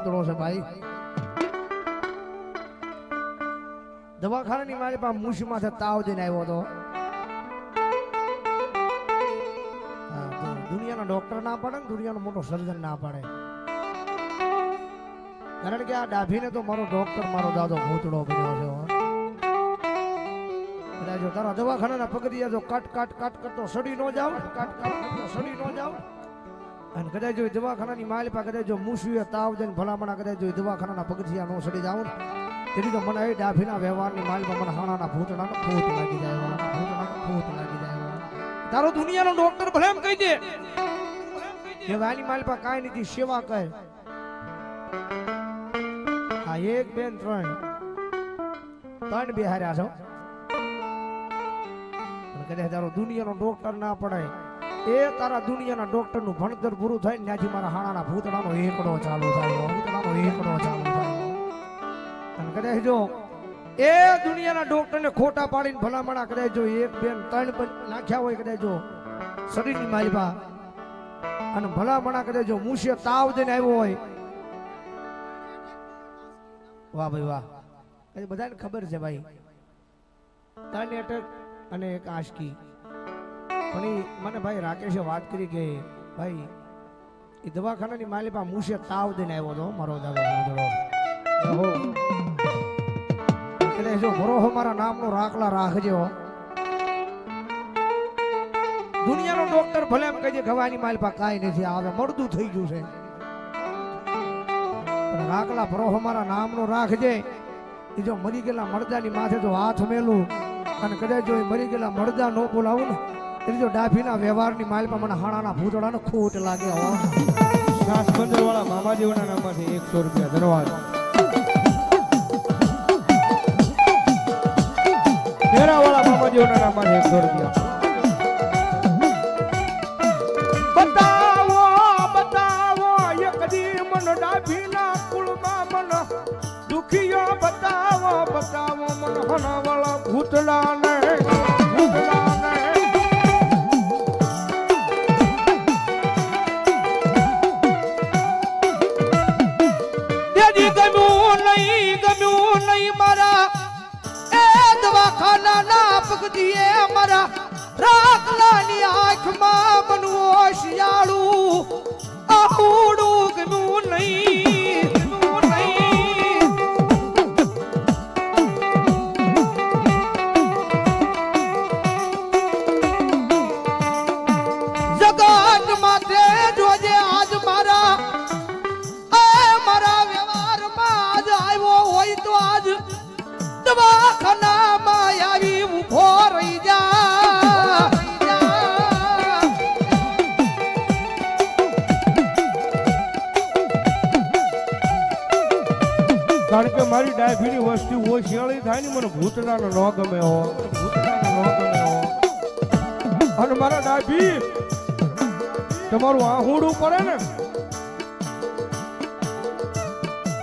ભૂતળો છે ભાઈ. દવાખાનાની મારી પાસે મૂછમાંથી તાવ દઈને આવ્યો હતો. દુનિયાના ડોક્ટર ના પાડે ને દુનિયાનો મોટો સર્જન ના પાડે. કારણ કે આ ડાભીને તો મારો ડોક્ટર મારો દાદો ભૂતળો બન્યો છે જો તારા દવાખાનાના પગથિયા જો કાટ કાટ કાટ કરતો સડી ન જાવ કાટ કાટ કરતો સડી ન જાવ અને કદાચ જો દવાખાનાની માલપા કદાચ જો મૂસવીએ તાવ જઈને ભલામણા કદાચ જો દવાખાનાના પગથિયા નો સડી ને તેથી તો મને એ ડાભીના વ્યવહારની માલપા મને હાણાના ભૂતડાનો ભૂત લાગી જાય ભૂતડાનો ભૂત લાગી જાય તારો દુનિયાનો ડોક્ટર ભલે એમ કહી દે. કે વાલી માલપા કાંઈ નથી, સેવા કર. આ એક બેન ત્રણ. ત્રણ બિહાર્યા છો? કદાચ તારો દુનિયાનો ડોક્ટર ના પડાય. એ તારા દુનિયાના ડોક્ટરનું ભણતર પૂરું થાય ત્યાંથી મારા હાણાના ભૂતડાનો એકડો ચાલુ થાય. ભૂતડાનો એકડો ચાલુ થાય. અને કદાચ જો એ દુનિયાના ડોક્ટર ને ખોટા પાડીને ભલામણા કદાચ જો એક બેન ત્રણ પણ નાખ્યા હોય, કદાચ જો શરીરની માલિપા અને ભલામણા કદાચ જો મુશે તાવ જઈને આવ્યો હોય વાહ ભાઈ વાહ બધાને ખબર છે ભાઈ ત્રણ એટેક અને એક આશકી પણ એ મને ભાઈ રાકેશે વાત કરી કે, ભાઈ એ દવાખાનાની માલિપા મુશે તાવ દઈને આવ્યો હતો મારો દાદો. એટલે જો ભરોહો મારા નામનો રાખલા રાખજો દુનિયાનો ડોક્ટર ભલે એમ કહે છે માલ માલિપા કાંઈ નથી આવે મળદું થઈ ગયું છે. રાખલા ભરોહો મારા નામનો રાખજે. એ જો મરી ગયેલા મરદાની માથે જો હાથ મેલું. અને કદાચ જો એ મરી ગયેલા મરદા ન બોલાવું ને એટલે જો ડાભીના વ્યવહારની માલમાં મને હાણાના ભૂતડાનો ખોટ લાગે બંદર વાળા મામાજીઓના નામમાંથી એકસો રૂપિયા ધન્યવાદ ડેરા મામાજીઓના નામમાંથી એકસો રૂપિયા. બતાવો નહીં ગમ્યું નહીં મારા. એ દવાખાનાના પગથિયે મારા રાખલાની આંખમાં બનવો શિયાળું. આહુડું ગમ્યું નહીં. આજ દવાખાનામાં આવી ઊભો રહી જા. કારણ કે મારી ડાયબીની વસ્તી શિયાળી થાય ને, મને ભૂતડાનો ન ગમે હો. ન ગમે અને મારા ડાયબી તમારું આહુડું પડે ને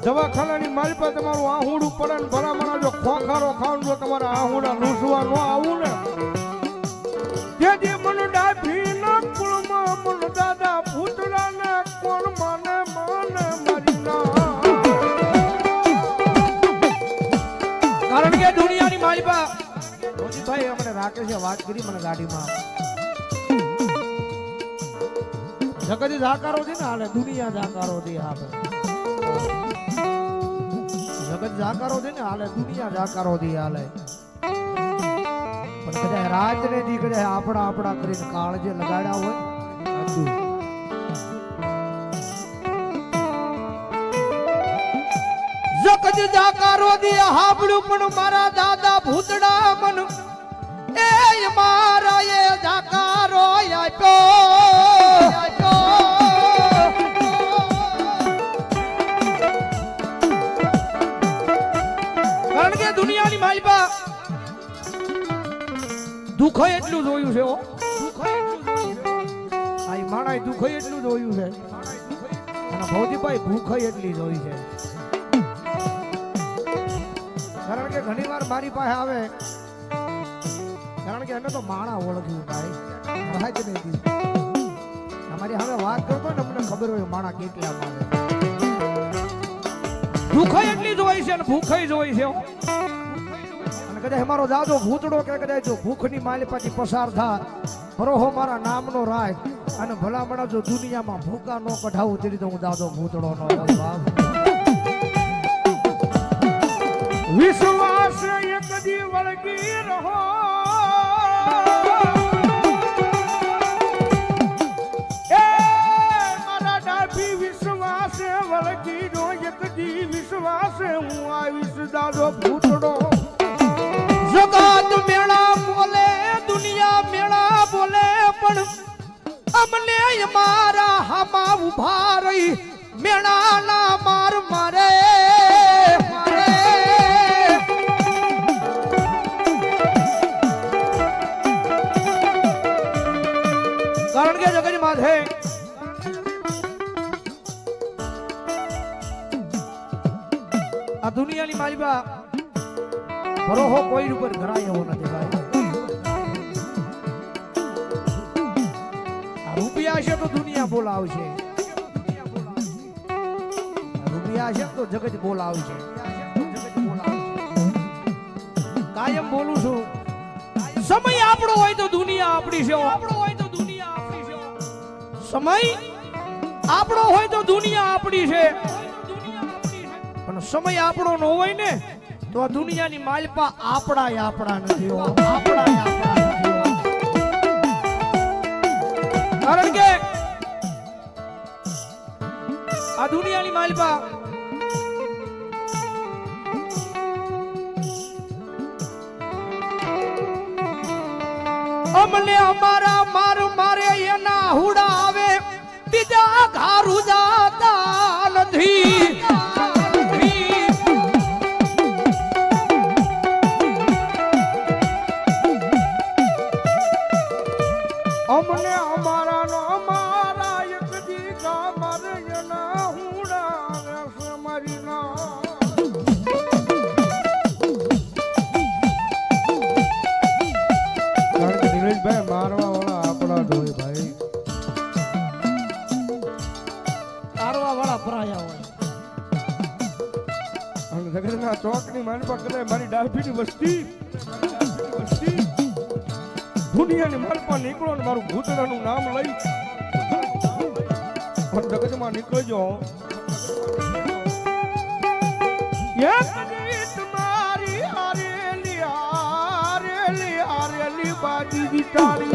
દવાખાનાની મારી પાસે તમારું આહુડું પડે ને ભલામણા જો ખોખારો ખાવ જો તમારા આહુડા લૂસવા ન આવું ને. તેથી મન ડાભી ના કુળમાં મન દાદા ભૂતડા ને કોણ માને માને મારી ના. કારણ કે દુનિયાની માલિપા રોજીભાઈ અમને રાકેશે વાત કરી મને ગાડીમાં. જગત જાકારો છે ને હાલે દુનિયા જાકારો છે હાલે જગત જાકારો છે ને, હાલે, દુનિયા જાકારો થી હાલે. પણ કદાચ રાજ ને દી કદાચ આપણા આપણા કરીને કાળજે લગાડ્યા હોય. જગત જાકારો દી હાબડું પણ મારા દાદા ભૂતડા મન. એ મારા એ જાકારો આપ્યો. એટલું હો. દુઃખ એટલું જોયું છે. ઈ માણાએ દુઃખ એટલું જોયું છે. અને ભૌતિકભાઈ ભૂખ એટલી જોઈ છે. કારણ કે ઘણી વાર મારી પાસે આવે. કારણ કે એને તો માણા ઓળખ્યું ભાઈ. રાજ નહીં અમારી હવે વાત કરતો ને અમને ખબર હોય માણા કેટલા માણે ભૂખાઈ એટલી જોઈ છે અને ભૂખાઈ જ હોય છે. અને કદાચ અમારો દાદો ભૂતડો કે કદાચ જો ભૂખની માલિપાથી પસાર થાય. ભરોહો મારા નામનો રાય, અને ભલામણા જો દુનિયામાં ભૂકા નો કઢાવું તે રીતે હું દાદો ભૂતડો નો વિશ્વાસ એક દી વળગી રહો. વિશ્વાસ વળગી એક દી વિશ્વાસ, હું આવીશ દાદો ભૂતડો. અમને મારા હમા ઊભા રહી. મેળાના માર મારે મારે. કારણ કે જગત માથે આ દુનિયાની માલિકા ભરોહો કોઈ ઉપર ઘરાય એવો નથી ભાઈ. રૂપિયા છે તો દુનિયા બોલાવશે. રૂપિયા છે તો જગત બોલાવશે. કાયમ બોલું છું. સમય આપણો હોય તો દુનિયા આપણી છે. આપણો હોય તો દુનિયા આપણી છે સમય આપણો હોય તો દુનિયા આપણી છે. પણ સમય આપણો ન હોય ને, તો આ દુનિયાની માલપા આપણા આપણા નથી. આપણા આપણા. કારણ કે આ દુનિયાની માલપા અમને અમારા માર મારે એના હુડા આવે. બીજા ઘારું જાતા નથી. કરે વસ્તી, દુનિયાની માલપા નીકળો ને મારું ભૂતડાનું નામ લઈ. પણ જગતમાં નીકળજો. તમારી હારેલી હારેલી હારેલી બાજી તારી